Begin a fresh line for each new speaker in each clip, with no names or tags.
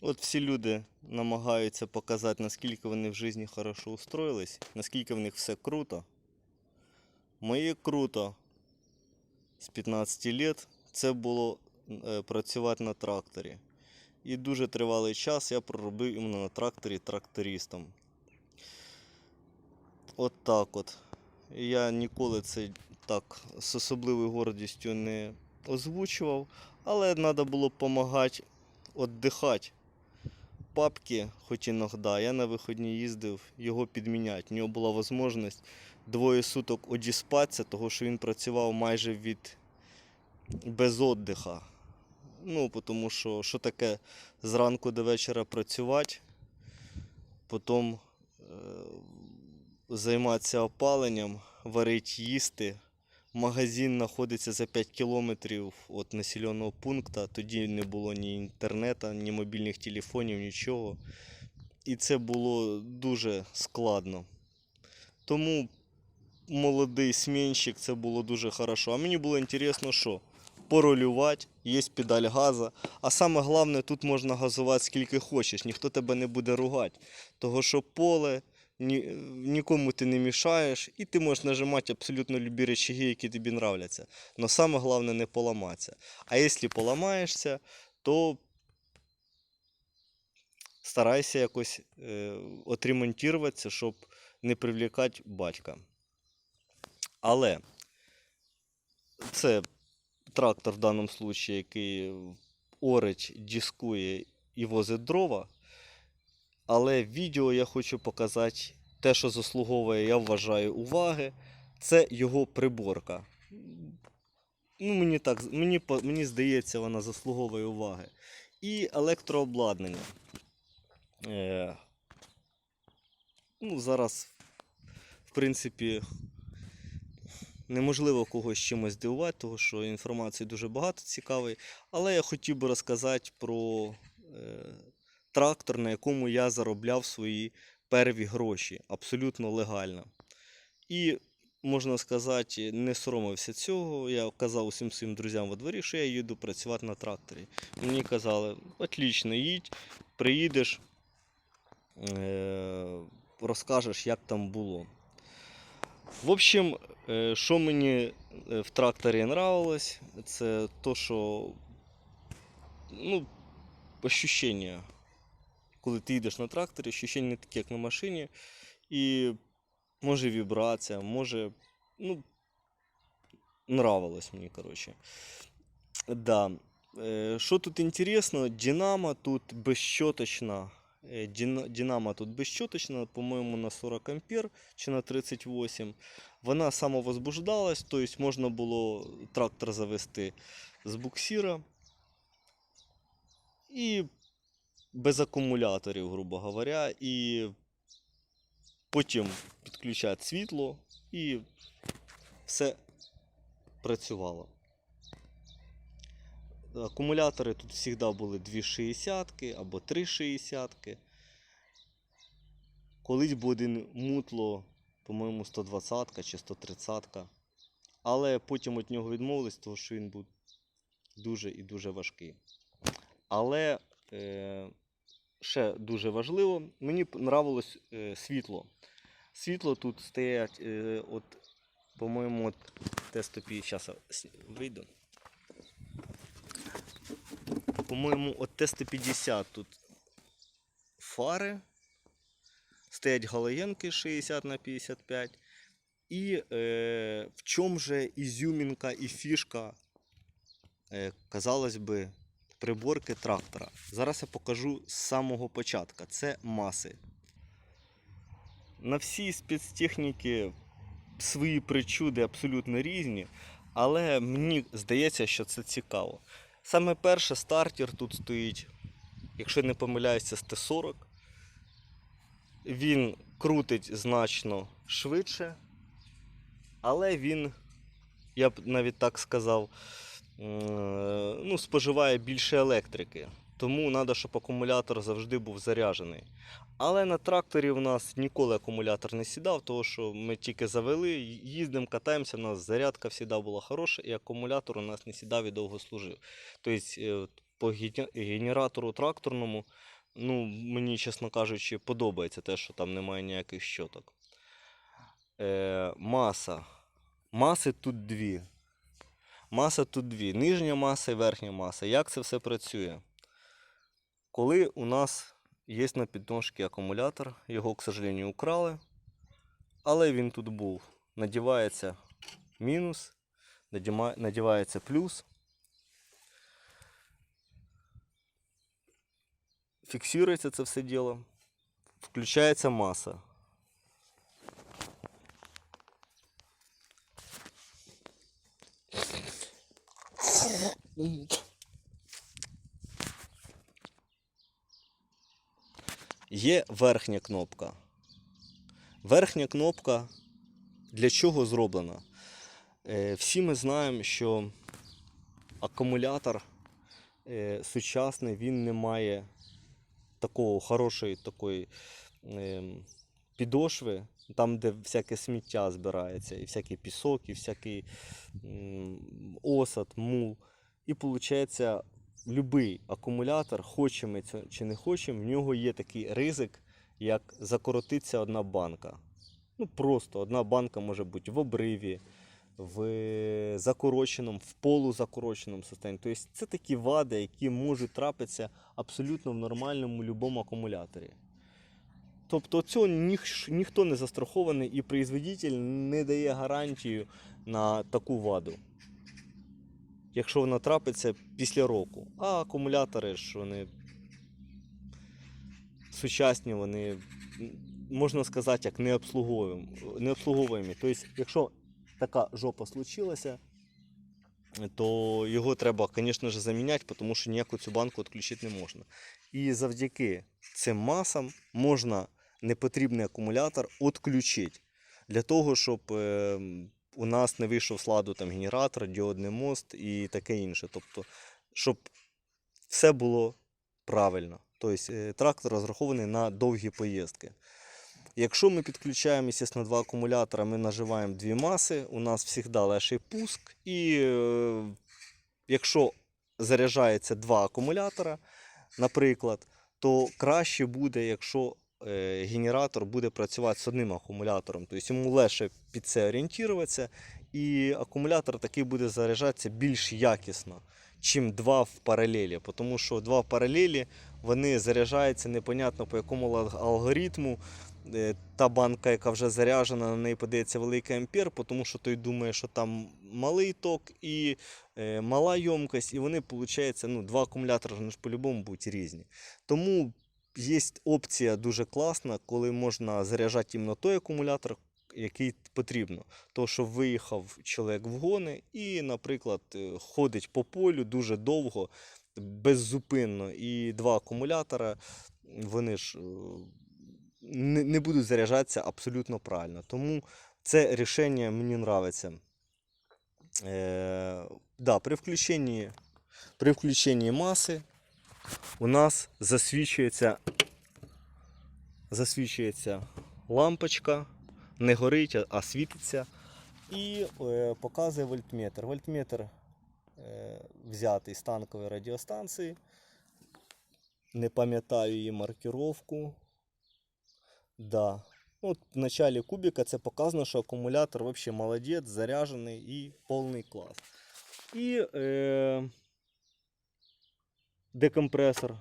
От всі люди намагаються показати, наскільки вони в житті хорошо устроїлись, наскільки в них все круто. Моє круто з 15 лет це було е, працювати на тракторі. І дуже тривалий час я проробив іменно на тракторі трактористом. От так от. Я ніколи це так з особливою гордістю не озвучував, але треба було допомагати віддихати. Папки, хоч іноді, я на вихідні їздив його підміняти. У нього була можливість двоє суток одіспатися, тому що він працював майже від без віддиха. Ну, тому що що таке зранку до вечора працювати, потім е, займатися опаленням, варити їсти. Магазин знаходиться за 5 кілометрів від населеного пункту. Тоді не було ні інтернету, ні мобільних телефонів, нічого. І це було дуже складно. Тому молодий смінщик це було дуже хорошо. А мені було інтересно, що порулювати, є педаль газу. А саме головне, тут можна газувати скільки хочеш, ніхто тебе не буде ругати. Того що поле, ні, нікому ти не мішаєш, і ти можеш нажимати абсолютно любі речаги, які тобі нравляться. Но саме головне не поламатися. А якщо поламаєшся, то старайся якось е, отремонтуватися, щоб не привлікати батька. Але це трактор в даному випадку, який орить, дискує і возить дрова. Але відео я хочу показати те, що заслуговує, я вважаю, уваги. Це його приборка. Ну, мені, так, мені, мені здається, вона заслуговує уваги. І електрообладнання. Е, ну, зараз, в принципі, неможливо когось чимось здивувати, тому що інформації дуже багато цікавої. Але я хотів би розказати про е, трактор, на якому я заробляв свої перві гроші абсолютно легально. І, можна сказати, не соромився цього. Я казав усім своїм друзям во дворі, що я їду працювати на тракторі. Мені казали, отлично, їдь, приїдеш, е- розкажеш, як там було. В общем, е, що мені е, в тракторі нравилось, це то, що ну, ощущення, коли ти їдеш на тракторі, ощущення не таке, як на машині. І може вібрація, може. Ну, нравилось мені, коротше. Да. Е, Що тут інтересно, Динамо тут безщоточна. Е, Динамо тут безщоточна, по-моєму, на 40 ампер чи на 38. Вона самовозбуждалась, тобто можна було трактор завести з буксира. І без акумуляторів, грубо говоря, і потім підключати світло і все працювало. Акумулятори тут завжди були 2 60 або 3 60 Колись один мутло, по-моєму, 120 чи 130 Але потім від нього відмовились, тому що він був дуже і дуже важкий. Але е, ще дуже важливо, мені п- нравилось е, світло. Світло тут стоять, е, от, по-моєму, от Т-150, зараз вийду. По-моєму, от Т-150 тут фари. Стоять галоєнки 60 на 55. І е, в чому же ізюмінка і фішка, казалось би, приборки трактора. Зараз я покажу з самого початку. Це маси. На всій спецтехніки свої причуди абсолютно різні, але мені здається, що це цікаво. Саме перше стартер тут стоїть, якщо не помиляюся, з Т-40. Він крутить значно швидше, але він, я б навіть так сказав, споживає більше електрики. Тому треба, щоб акумулятор завжди був заряджений. Але на тракторі у нас ніколи акумулятор не сідав, тому що ми тільки завели, їздимо, катаємося, у нас зарядка завжди була хороша, і акумулятор у нас не сідав і довго служив. Тобто, е, по генератору тракторному, ну, мені, чесно кажучи, подобається те, що там немає ніяких щоток. Е, маса. Маси тут дві. Маса тут дві. Нижня маса і верхня маса. Як це все працює? Коли у нас є на підножці акумулятор, його, к сожалению, украли, але він тут був. Надівається мінус, надівається плюс. Фіксується це все діло. Включається маса. Є верхня кнопка. Верхня кнопка для чого зроблена? Е, Всі ми знаємо, що акумулятор е, сучасний він не має такого хорошої такої ем, підошви, там, де всяке сміття збирається, і всякий пісок, і всякий осад, мул. І виходить, будь-який акумулятор, хочемо чи не хочемо, в нього є такий ризик, як закоротиться одна банка. Ну, просто одна банка може бути в обриві, в закороченому, в полузакороченому стані. Тобто це такі вади, які можуть трапитися абсолютно в нормальному будь-якому акумуляторі. Тобто цього ніх- ніхто не застрахований і производитель не дає гарантію на таку ваду. Якщо вона трапиться після року. А акумулятори ж вони сучасні, вони, можна сказати, як необслуговуємі. Тобто, якщо така жопа случилася, то його треба, звісно ж, заміняти, тому що ніяку цю банку відключити не можна. І завдяки цим масам можна непотрібний акумулятор відключити. Для того, щоб е, у нас не вийшов з ладу там, генератор, діодний мост і таке інше. Тобто, щоб все було правильно. Тобто е, трактор розрахований на довгі поїздки. Якщо ми підключаємо, звісно, два акумулятора, ми наживаємо дві маси, у нас завжди легший пуск. І е, якщо заряджається два акумулятора, наприклад, то краще буде, якщо генератор буде працювати з одним акумулятором. Тобто йому легше під це орієнтуватися, і акумулятор такий буде заряджатися більш якісно, чим два в паралелі. Тому що два в паралелі вони заряджаються непонятно по якому алгоритму. Е, Та банка, яка вже заряджена, на неї подається великий ампер, тому що той думає, що там малий ток і е, мала ємкость, і вони, виходить, ну, два акумулятори ж по-любому будуть різні. Тому є опція дуже класна, коли можна заряджати іменно той акумулятор, який потрібно. То, що виїхав чоловік в гони і, наприклад, е, ходить по полю дуже довго, беззупинно, і два акумулятора, вони ж е, не, будуть заряджатися абсолютно правильно. Тому це рішення мені подобається. Е, да, при включенні, при включенні маси у нас засвічується, засвічується лампочка, не горить, а- світиться. І е, показує вольтметр. Вольтметр е, взятий з танкової радіостанції. Не пам'ятаю її маркировку. Да. От в началі кубика це показано, що акумулятор вообще молодець, заряджений і повний клас. І е, декомпресор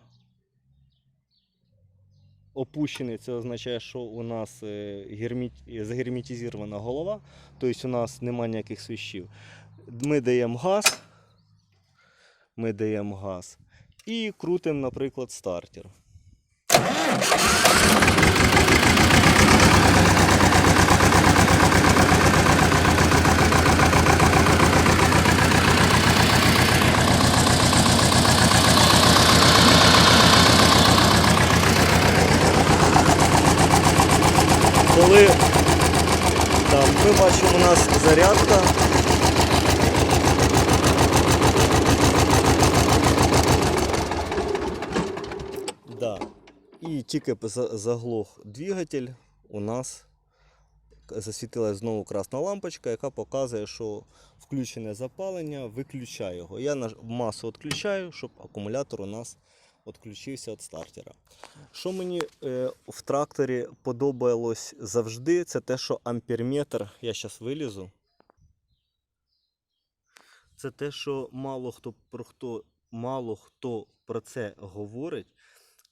опущений. Це означає, що у нас е, гермі... загерметизована голова, тобто у нас немає ніяких свищів. Ми даємо газ. Ми даємо газ. І крутимо, наприклад, стартер. Коли там, ми бачимо, у нас зарядка. Да. І тільки заглох двигатель, у нас засвітилась знову красна лампочка, яка показує, що включене запалення, виключаю його. Я масу відключаю, щоб акумулятор у нас відключився від стартера. Що мені е, в тракторі подобалось завжди, це те, що амперметр, я зараз вилізу. Це те, що мало хто про хто, мало хто про це говорить.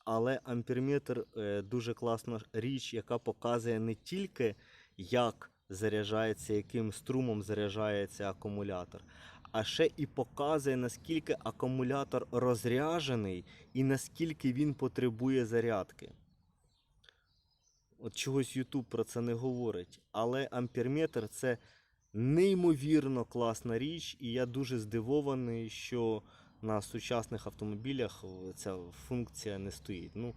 Але амперметр е, дуже класна річ, яка показує не тільки, як заряджається, яким струмом заряджається акумулятор, а ще і показує, наскільки акумулятор розряджений і наскільки він потребує зарядки. От чогось YouTube про це не говорить. Але амперметр це неймовірно класна річ, і я дуже здивований, що на сучасних автомобілях ця функція не стоїть. Ну,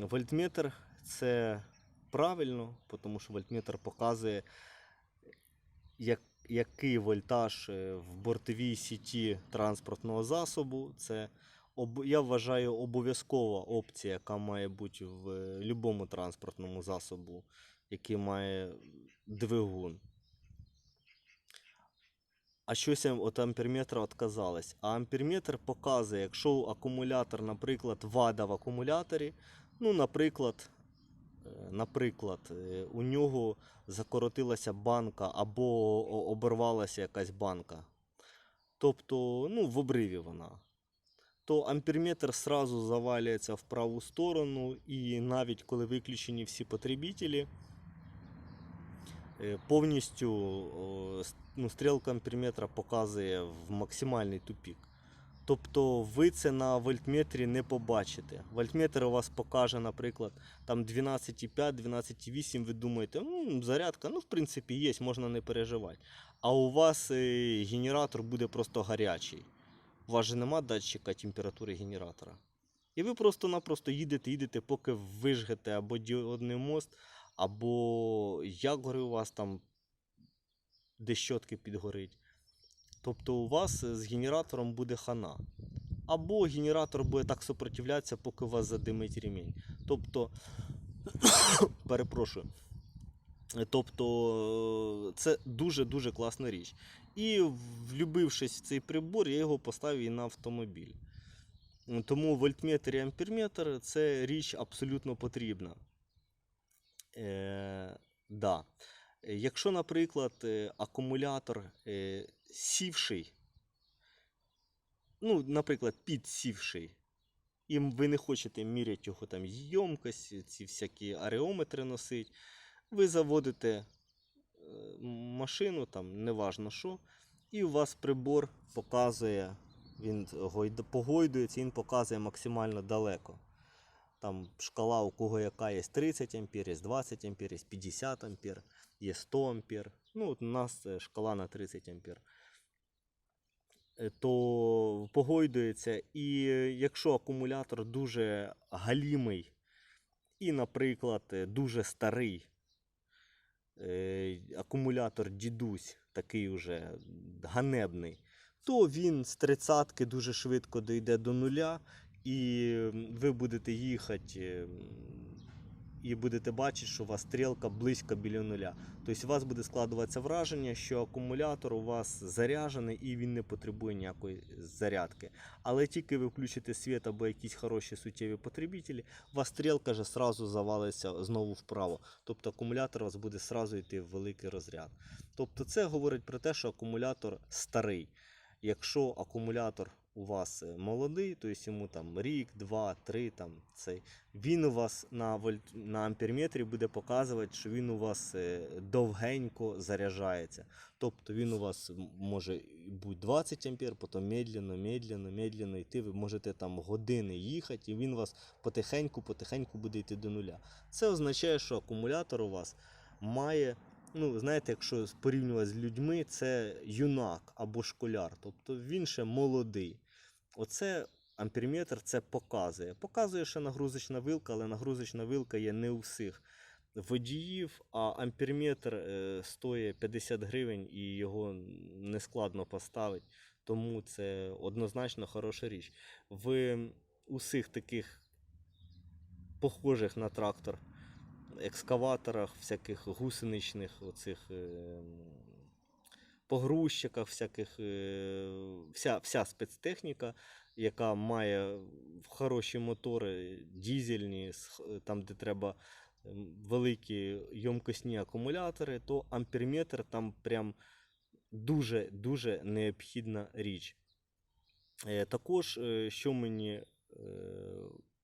вольтметр це правильно, тому що вольтметр показує, як, який вольтаж е, в бортовій сіті транспортного засобу. Це я вважаю обов'язкова опція, яка має бути в будь-якому транспортному засобу, який має двигун. А щось від амперметра відказалось. А амперметр показує, якщо акумулятор, наприклад, вада в акумуляторі, ну, наприклад, е, наприклад, е, у нього закоротилася банка або оборвалася якась банка. Тобто, ну, в обриві вона. То амперметр сразу завалюється в праву сторону, і навіть коли виключені всі потребителі, е, повністю ну, стрілка амперметра показує в максимальний тупік. Тобто ви це на вольтметрі не побачите. Вольтметр у вас покаже, наприклад, там 12,5, 12,8, ви думаєте, ну, зарядка, ну, в принципі, є, можна не переживати. А у вас е, генератор буде просто гарячий. У вас же нема датчика температури генератора. І ви просто-напросто їдете, їдете, поки вижгете або діодний мост, або як у вас там, де щотки підгорить. Тобто у вас е, з генератором буде хана. Або генератор буде так сопротивлятися, поки у вас задимить ремінь. Тобто, перепрошую. Тобто, е, це дуже-дуже класна річ. І влюбившись в цей прибор, я його поставив і на автомобіль. Тому вольтметр і амперметр це річ абсолютно потрібна. Е, да. Якщо, наприклад, е, акумулятор е, сівший, ну, наприклад, підсівший, і ви не хочете міряти його там ємкость, ці всякі ареометри носити, ви заводите е, машину, там, неважно що, і у вас прибор показує, він погойдується, він показує максимально далеко. Там шкала у кого яка є 30 ампер, є 20 ампер, є 50 ампер, є 100 ампер. Ну, от у нас е, шкала на 30 ампер. Е, То погойдується, і е, якщо акумулятор дуже галімий і, наприклад, дуже старий акумулятор дідусь, такий уже ганебний, то він з 30 дуже швидко дійде до нуля, і ви будете їхати і будете бачити, що у вас стрілка близько біля нуля. Тобто у вас буде складуватися враження, що акумулятор у вас заряджений і він не потребує ніякої зарядки. Але тільки ви включите світ або якісь хороші суттєві потребителі, у вас стрілка вже сразу завалиться знову вправо. Тобто акумулятор у вас буде сразу йти в великий розряд. Тобто це говорить про те, що акумулятор старий. Якщо акумулятор у вас е, молодий, то есть йому там рік, два, три, там цей, він у вас на вольт, на амперметрі буде показувати, що він у вас е, довгенько заряджається. Тобто він у вас може бути 20 ампер, потім медленно, медленно, медленно йти. Ви можете там години їхати, і він у вас потихеньку, потихеньку буде йти до нуля. Це означає, що акумулятор у вас має ну, знаєте, якщо порівнювати з людьми, це юнак або школяр, тобто він ще молодий. Оце амперметр це показує. Показує ще нагрузочна вилка, але нагрузочна вилка є не у всіх водіїв, а амперметр е, стоїть 50 гривень і його не складно поставити. Тому це однозначно хороша річ. В усіх таких похожих на трактор екскаваторах, всяких гусеничних оцих. Е, Погрузчиках, всяких, е, вся, вся спецтехніка, яка має хороші мотори, дізельні, там, де треба великі йомкосні акумулятори, то амперметр там прям дуже-дуже необхідна річ. Е, Також, е, що мені е,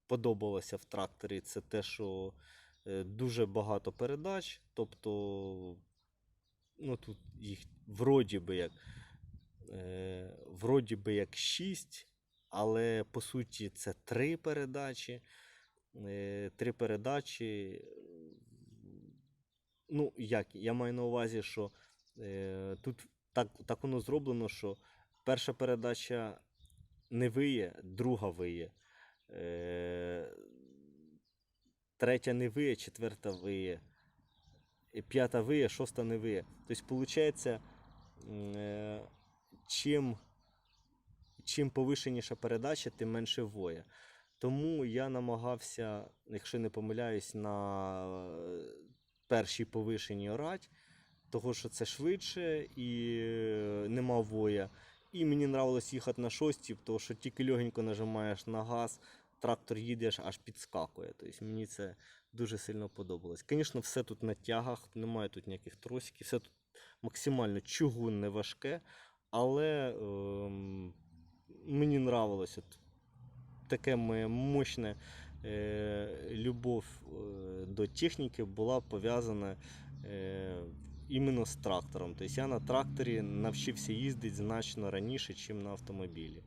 подобалося в тракторі, це те, що е, дуже багато передач, тобто ну тут їх вроді би як, е, вроді би як 6, але по суті це три передачі. Е, три передачі. Ну, як? Я маю на увазі, що е, тут так, так воно зроблено, що перша передача не виє, друга виє. Е, третя не виє, четверта виє. П'ята виє, шоста не виє. Тобто, виходить, е, чим, чим повишеніша передача, тим менше воє. Тому я намагався, якщо не помиляюсь, на е, першій повишеній орать, того що це швидше і е, нема воя. І мені нравилось їхати на шостій, тому що тільки легенько нажимаєш на газ, трактор їдеш, аж підскакує. Тобто мені це дуже сильно подобалось. Звісно, все тут на тягах, немає тут ніяких тросиків, все тут максимально чугунне, важке, але ем, мені нравилось от таке моє мощне е, любов е, до техніки була пов'язана е, іменно з трактором. Тобто я на тракторі навчився їздити значно раніше, ніж на автомобілі.